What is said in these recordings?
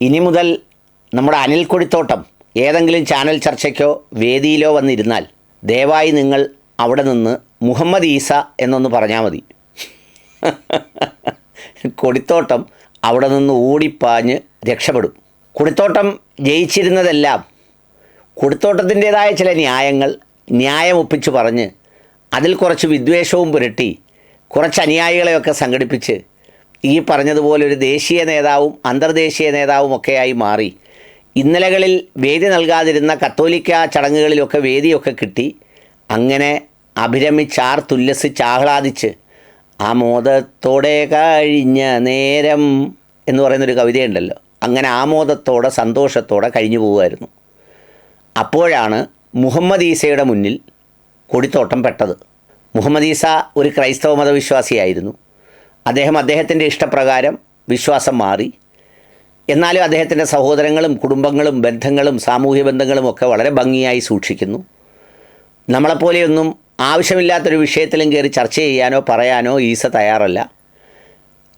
ഇനി മുതൽ നമ്മുടെ അനിൽ കൊടിത്തോട്ടം ഏതെങ്കിലും ചാനൽ ചർച്ചയ്ക്കോ വേദിയിലോ വന്നിരുന്നാൽ ദയവായി നിങ്ങൾ അവിടെ നിന്ന് മുഹമ്മദ് ഈസ എന്നൊന്ന് പറഞ്ഞാൽ മതി. കൊടിത്തോട്ടം അവിടെ നിന്ന് ഓടിപ്പാഞ്ഞ് രക്ഷപ്പെടും. കൊടിത്തോട്ടം ജയിച്ചിരുന്നതെല്ലാം കൊടിത്തോട്ടത്തിന്റേതായ ചില ന്യായങ്ങൾ ന്യായം ഒപ്പിച്ച് പറഞ്ഞ് അതിൽ കുറച്ച് വിദ്വേഷവും പുരട്ടി കുറച്ച് അനുയായികളെയൊക്കെ സംഘടിപ്പിച്ച് ഈ പറഞ്ഞതുപോലെ ഒരു ദേശീയ നേതാവും അന്തർദേശീയ നേതാവും ഒക്കെയായി മാറി. ഇന്നലകളിൽ വേദി നൽകാതിരുന്ന കത്തോലിക്ക ചടങ്ങുകളിലൊക്കെ വേദിയൊക്കെ കിട്ടി. അങ്ങനെ അഭിരമിച്ചാർ തുല്യസിച്ച് ആഹ്ലാദിച്ച് മോദത്തോടെ കഴിഞ്ഞ നേരം എന്ന് പറയുന്നൊരു കവിതയുണ്ടല്ലോ. അങ്ങനെ ആമോദത്തോടെ സന്തോഷത്തോടെ കഴിഞ്ഞു പോകുമായിരുന്നു. അപ്പോഴാണ് മുഹമ്മദ് ഈസയുടെ മുന്നിൽ കൊടിത്തോട്ടം പെട്ടത്. മുഹമ്മദ് ഈസ ഒരു ക്രൈസ്തവ മതവിശ്വാസിയായിരുന്നു അദ്ദേഹം അദ്ദേഹത്തിന്റെ ഇഷ്ടപ്രകാരം വിശ്വാസം മാറി. എന്നാലും അദ്ദേഹത്തിന്റെ സഹോദരങ്ങളും കുടുംബങ്ങളും ബന്ധങ്ങളും സാമൂഹ്യ ബന്ധങ്ങളും ഒക്കെ വളരെ ഭംഗിയായി സൂക്ഷിക്കുന്നു. നമ്മളെപ്പോലെയൊന്നും ആവശ്യമില്ലാത്തൊരു വിഷയത്തിലും കയറി ചർച്ച ചെയ്യാനോ പറയാനോ ഈസ തയ്യാറല്ല.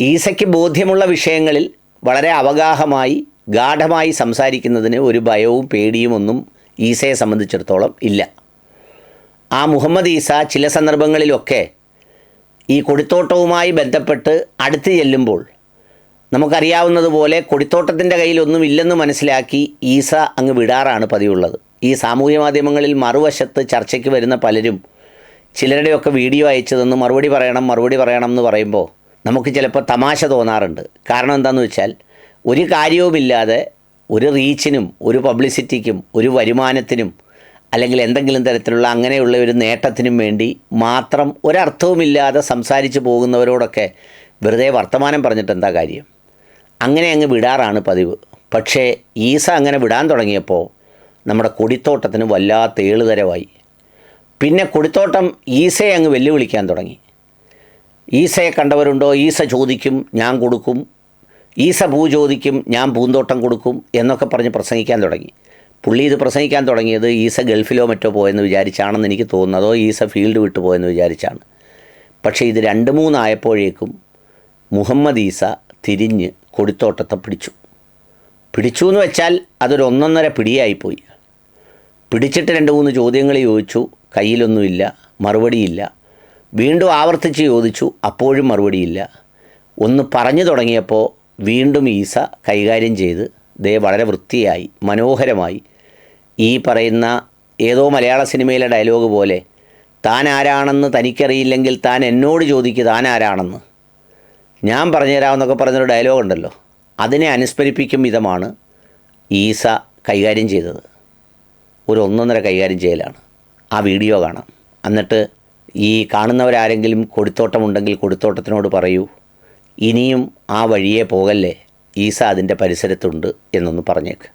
ഈസയ്ക്ക് ബോധ്യമുള്ള വിഷയങ്ങളിൽ വളരെ അവഗാഹമായി ഗാഠമായി സംസാരിക്കുന്നതിന് ഒരു ഭയവും പേടിയും ഒന്നും ഈസയെ സംബന്ധിച്ചിടത്തോളം ഇല്ല. ആ മുഹമ്മദ് ഈസ ചില സന്ദർഭങ്ങളിലൊക്കെ ഈ കൊടിത്തോട്ടവുമായി ബന്ധപ്പെട്ട് അടുത്ത് ചെല്ലുമ്പോൾ നമുക്കറിയാവുന്നതുപോലെ കൊടിത്തോട്ടത്തിന്റെ കയ്യിലൊന്നും ഇല്ലെന്ന് മനസ്സിലാക്കി ഈസ അങ്ങ് വിടാറാണ് പതിവുള്ളത്. ഈ സാമൂഹ്യ മാധ്യമങ്ങളിൽ മറുവശത്ത് ചർച്ചയ്ക്ക് വരുന്ന പലരും ചിലരുടെയൊക്കെ വീഡിയോ അയച്ചതെന്ന് മറുപടി പറയണം മറുപടി പറയണം എന്ന് പറയുമ്പോൾ നമുക്ക് ചിലപ്പോൾ തമാശ തോന്നാറുണ്ട്. കാരണം എന്താണെന്ന് വെച്ചാൽ ഒരു കാര്യവുമില്ലാതെ ഒരു റീച്ചിനും ഒരു പബ്ലിസിറ്റിക്കും ഒരു വരുമാനത്തിനും അല്ലെങ്കിൽ എന്തെങ്കിലും തരത്തിലുള്ള അങ്ങനെയുള്ള ഒരു നേട്ടത്തിനും വേണ്ടി മാത്രം ഒരർത്ഥവുമില്ലാതെ സംസാരിച്ച് പോകുന്നവരോടൊക്കെ വെറുതെ വർത്തമാനം പറഞ്ഞിട്ട് എന്താ കാര്യം? അങ്ങനെ അങ്ങ് വിടാറാണ് പതിവ്. പക്ഷേ ഈസ അങ്ങനെ വിടാൻ തുടങ്ങിയപ്പോൾ നമ്മുടെ കൊടിത്തോട്ടത്തിന് വല്ലാത്ത ഏളുതരവായി പിന്നെ കൊടിത്തോട്ടം ഈസയെ അങ്ങ് വെല്ലുവിളിക്കാൻ തുടങ്ങി. ഈസയെ കണ്ടവരുണ്ടോ? ഈസ ചോദിക്കും ഞാൻ കൊടുക്കും. ഈസ പൂ ചോദിക്കും ഞാൻ പൂന്തോട്ടം കൊടുക്കും എന്നൊക്കെ പറഞ്ഞ് പ്രസംഗിക്കാൻ തുടങ്ങി. പുള്ളി ഇത് പ്രസംഗിക്കാൻ തുടങ്ങിയത് ഈസ ഗൾഫിലോ മറ്റോ പോയെന്ന് വിചാരിച്ചാണെന്ന് എനിക്ക് തോന്നുന്നു. അതോ ഈസ ഫീൽഡ് വിട്ടു പോയെന്ന് വിചാരിച്ചാണ്. പക്ഷേ ഇത് രണ്ട് മൂന്നായപ്പോഴേക്കും മുഹമ്മദ് ഈസ തിരിഞ്ഞ് കൊടിത്തോട്ടത്തെ പിടിച്ചു. പിടിച്ചു എന്ന് വെച്ചാൽ അതൊരു ഒന്നൊന്നര പിടിയായിപ്പോയി. പിടിച്ചിട്ട് രണ്ട് മൂന്ന് ചോദ്യങ്ങൾ ചോദിച്ചു. കയ്യിലൊന്നുമില്ല മറുപടിയില്ല. വീണ്ടും ആവർത്തിച്ച് ചോദിച്ചു അപ്പോഴും മറുപടിയില്ല. ഒന്ന് പറഞ്ഞു തുടങ്ങിയപ്പോൾ വീണ്ടും ഈസ കൈകാര്യം ചെയ്ത് ദേ വളരെ വൃത്തിയായി മനോഹരമായി ഈ പറയുന്ന ഏതോ മലയാള സിനിമയിലെ ഡയലോഗ് പോലെ താൻ ആരാണെന്ന് തനിക്കറിയില്ലെങ്കിൽ താൻ എന്നോട് ചോദിക്കുക താൻ ആരാണെന്ന്. ഞാൻ പറഞ്ഞുതരാമെന്നൊക്കെ പറഞ്ഞൊരു ഡയലോഗ് ഉണ്ടല്ലോ. അതിനെ അനുസ്മരിപ്പിക്കും വിധമാണ് ഈസ കൈകാര്യം ചെയ്തത്. ഒരു ഒന്നൊന്നര കൈകാര്യം ചെയ്യലാണ്. ആ വീഡിയോ കാണാം. എന്നിട്ട് ഈ കാണുന്നവരാരെങ്കിലും കൊടുത്തോട്ടമുണ്ടെങ്കിൽ കൊടുത്തോട്ടത്തിനോട് പറയൂ. ഇനിയും ആ വഴിയെ പോകല്ലേ? ഈസ അതിന്റെ പരിസരത്തുണ്ട് എന്നൊന്ന് പറഞ്ഞേക്ക്.